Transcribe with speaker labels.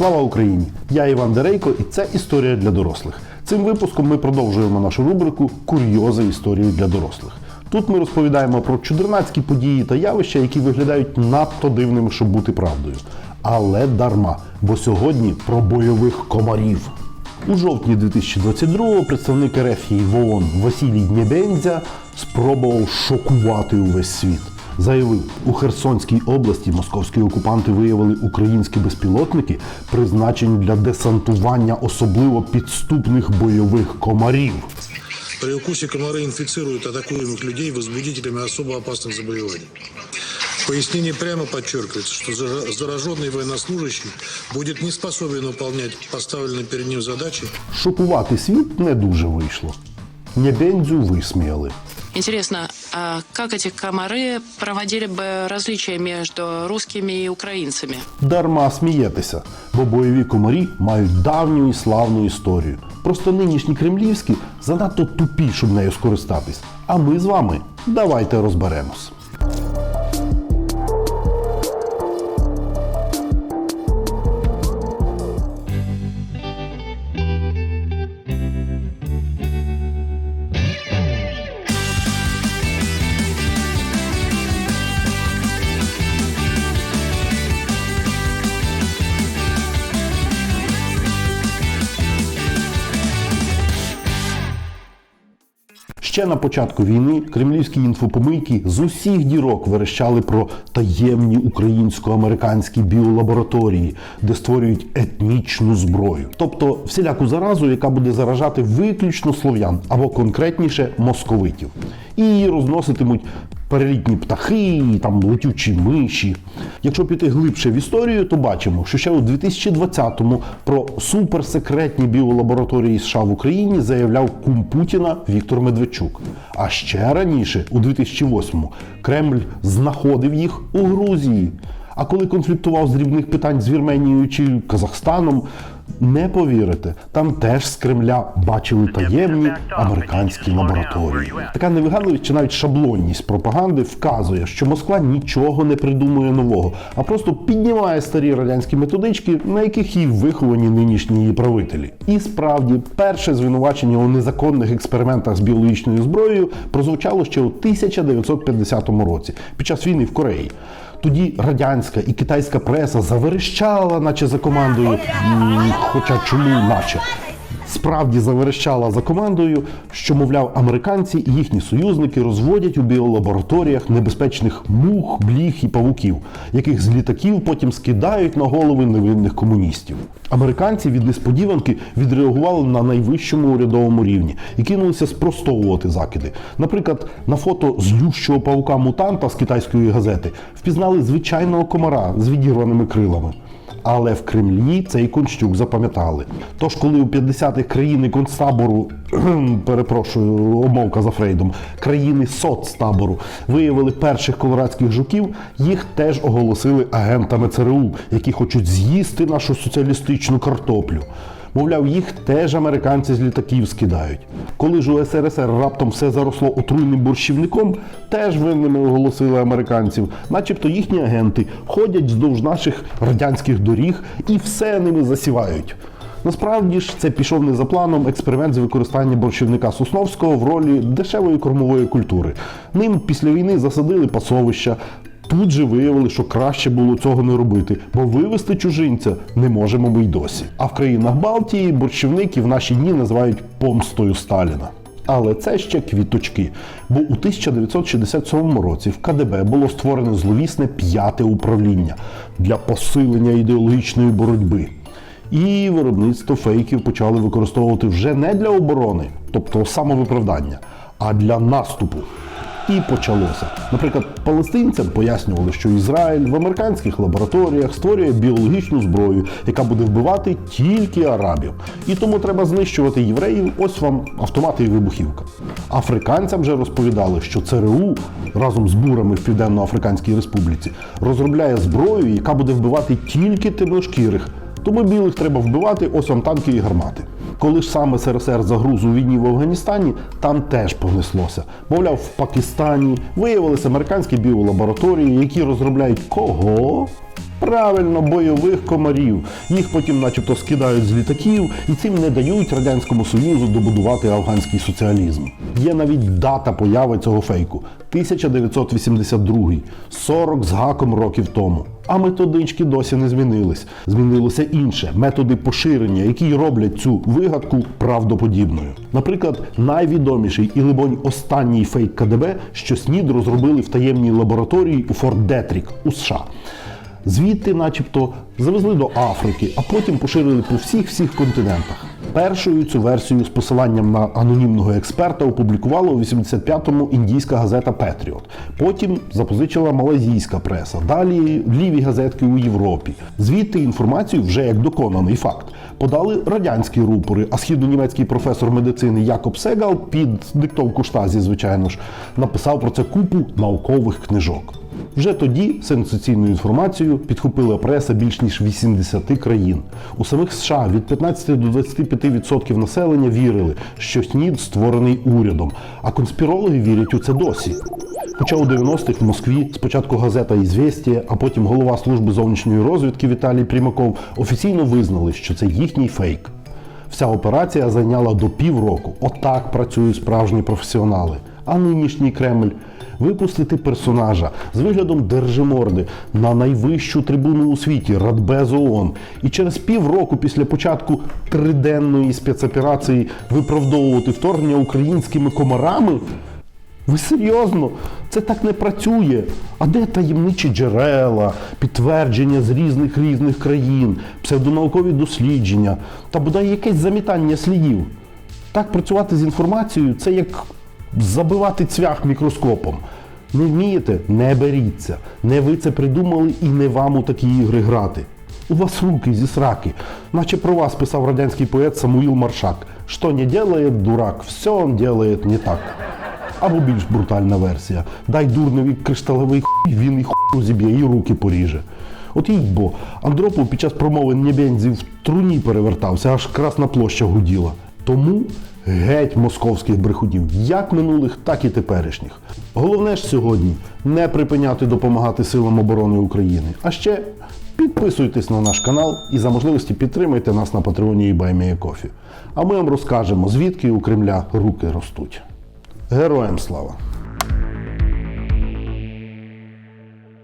Speaker 1: Слава Україні! Я Іван Дерейко, і це історія для дорослих. Цим випуском ми продовжуємо нашу рубрику Курйози історії для дорослих. Тут ми розповідаємо про чудернацькі події та явища, які виглядають надто дивними, щоб бути правдою. Але дарма, бо сьогодні про бойових комарів. У жовтні 2022-го представник РФ в ООН Василій Днєбензя спробував шокувати увесь світ Заявив, у Херсонській області московські окупанти виявили українські безпілотники, призначені для десантування особливо підступних бойових комарів.
Speaker 2: При укусе комары инфицируют атакуемых людей возбудителями особо опасных заболеваний. В пояснении прямо подчеркивается, что зара- зараженный военнослужащий будет не способен выполнять поставленные перед ним задачи
Speaker 1: Шокувати світ не дуже вийшло. Нєбензю висміяли.
Speaker 3: Интересно, а как эти комары проводили бы различия между русскими и украинцами?
Speaker 1: Дарма смієтеся, бо бойові комарі мають давню і славну історію. Просто нинішні кремлівські занадто тупі, щоб нею скористатись. А ми з вами давайте розберемось. Ще на початку війни кремлівські інфопомийки з усіх дірок верещали про таємні українсько-американські біолабораторії, де створюють етнічну зброю, тобто всіляку заразу, яка буде заражати виключно слов'ян або конкретніше московитів. І її розноситимуть перелітні птахи, там летючі миші. Якщо піти глибше в історію, то бачимо, що ще у 2020-му про суперсекретні біолабораторії США в Україні заявляв кум Путіна Віктор Медведчук. А ще раніше, у 2008-му, Кремль знаходив їх у Грузії. А коли конфліктував з дрібних питань з Вірменією чи Казахстаном, не повірите, там теж з Кремля бачили таємні американські лабораторії. Така невиганливість чи навіть шаблонність пропаганди вказує, що Москва нічого не придумує нового, а просто піднімає старі радянські методички, на яких і виховані нинішні її правителі. І справді, перше звинувачення у незаконних експериментах з біологічною зброєю прозвучало ще у 1950 році під час війни в Кореї. Тоді радянська і китайська преса заверещала, наче за командою, хоча чому наче. Справді заверещала за командою, що, мовляв, американці і їхні союзники розводять у біолабораторіях небезпечних мух, бліх і павуків, яких з літаків потім скидають на голови невинних комуністів. Американці від несподіванки відреагували на найвищому урядовому рівні і кинулися спростовувати закиди. Наприклад, на фото злющого павука мутанта з китайської газети впізнали звичайного комара з відірваними крилами. Але в Кремлі цей конщук запам'ятали. Тож, коли у 50-х країни концтабору, перепрошую, обмовка за Фрейдом, країни соцтабору виявили перших колорадських жуків, їх теж оголосили агентами ЦРУ, які хочуть з'їсти нашу соціалістичну картоплю. Мовляв, їх теж американці з літаків скидають. Коли ж у СРСР раптом все заросло отруйним борщівником, теж винними оголосили американців, начебто їхні агенти ходять вздовж наших радянських доріг і все ними засівають. Насправді ж це пішов не за планом експеримент з використання борщівника Сосновського в ролі дешевої кормової культури. Ним після війни засадили пасовища. Тут же виявили, що краще було цього не робити, бо вивезти чужинця не можемо ми й досі. А в країнах Балтії борщівники в наші дні називають помстою Сталіна. Але це ще квіточки. Бо у 1967 році в КДБ було створено зловісне п'яте управління для посилення ідеологічної боротьби. І виробництво фейків почали використовувати вже не для оборони, тобто самовиправдання, а для наступу. І почалося. Наприклад, палестинцям пояснювали, що Ізраїль в американських лабораторіях створює біологічну зброю, яка буде вбивати тільки арабів. І тому треба знищувати євреїв. Ось вам автомати і вибухівка. Африканцям же розповідали, що ЦРУ разом з бурами в Південно-Африканській Республіці розробляє зброю, яка буде вбивати тільки темношкірих. Тому білих треба вбивати, ось вам танки і гармати. Коли ж саме СРСР загруз у війні в Афганістані, там теж понеслося. Мовляв, в Пакистані виявилися американські біолабораторії, які розробляють кого? Правильно, бойових комарів. Їх потім, начебто, скидають з літаків і цим не дають Радянському Союзу добудувати афганський соціалізм. Є навіть дата появи цього фейку 1982, 40 з гаком років тому. А методички досі не змінились. Змінилося інше методи поширення, які роблять цю вигадку правдоподібною. Наприклад, найвідоміший і, либонь, останній фейк КДБ, що СНІД розробили в таємній лабораторії у Форт Детрік у США. Звідти, начебто, завезли до Африки, а потім поширили по всіх всіх континентах. Першою цю версію з посиланням на анонімного експерта опублікувала у 85-му індійська газета Петріот. Потім запозичила малазійська преса. Далі ліві газетки у Європі. Звідти інформацію вже як доконаний факт. Подали радянські рупори, а східнонімецький професор медицини Якоб Сегал під диктовку штазі, звичайно ж, написав про це купу наукових книжок. Вже тоді сенсаційну інформацію підхопила преса більш ніж 80 країн. У самих США від 15 до 25% населення вірили, що СНІД створений урядом, а конспірологи вірять у це досі. Хоча у 90-х в Москві спочатку газета «Ізвєстія», а потім голова служби зовнішньої розвідки Віталій Примаков офіційно визнали, що це їхній фейк. Вся операція зайняла до півроку. Отак працюють справжні професіонали. А нинішній Кремль випустити персонажа з виглядом держиморди на найвищу трибуну у світі Радбез ООН. І через півроку після початку триденної спецоперації виправдовувати вторгнення українськими комарами. Ви серйозно? Це так не працює. А де таємничі джерела, підтвердження з різних різних країн, псевдонаукові дослідження та бодай якесь замітання слідів? Так працювати з інформацією це як забивати цвях мікроскопом. Не вмієте? Не беріться. Не ви це придумали і не вам у такі ігри грати. У вас руки зі сраки. Наче про вас писав радянський поет Самуїл Маршак. Що не делает дурак, все он делает не так. Або більш брутальна версія. Дай дурневі кришталевий хуй, він і хуй зіб'є, і руки поріже. От їй бо, Андропов під час промови Небензі в труні перевертався, аж красна площа гуділа. Тому геть московських брехунів, як минулих, так і теперішніх. Головне ж сьогодні не припиняти допомагати силам оборони України. А ще підписуйтесь на наш канал і за можливості підтримайте нас на Патреоні і Баймієкофі. А ми вам розкажемо, звідки у Кремля руки ростуть. Героям слава!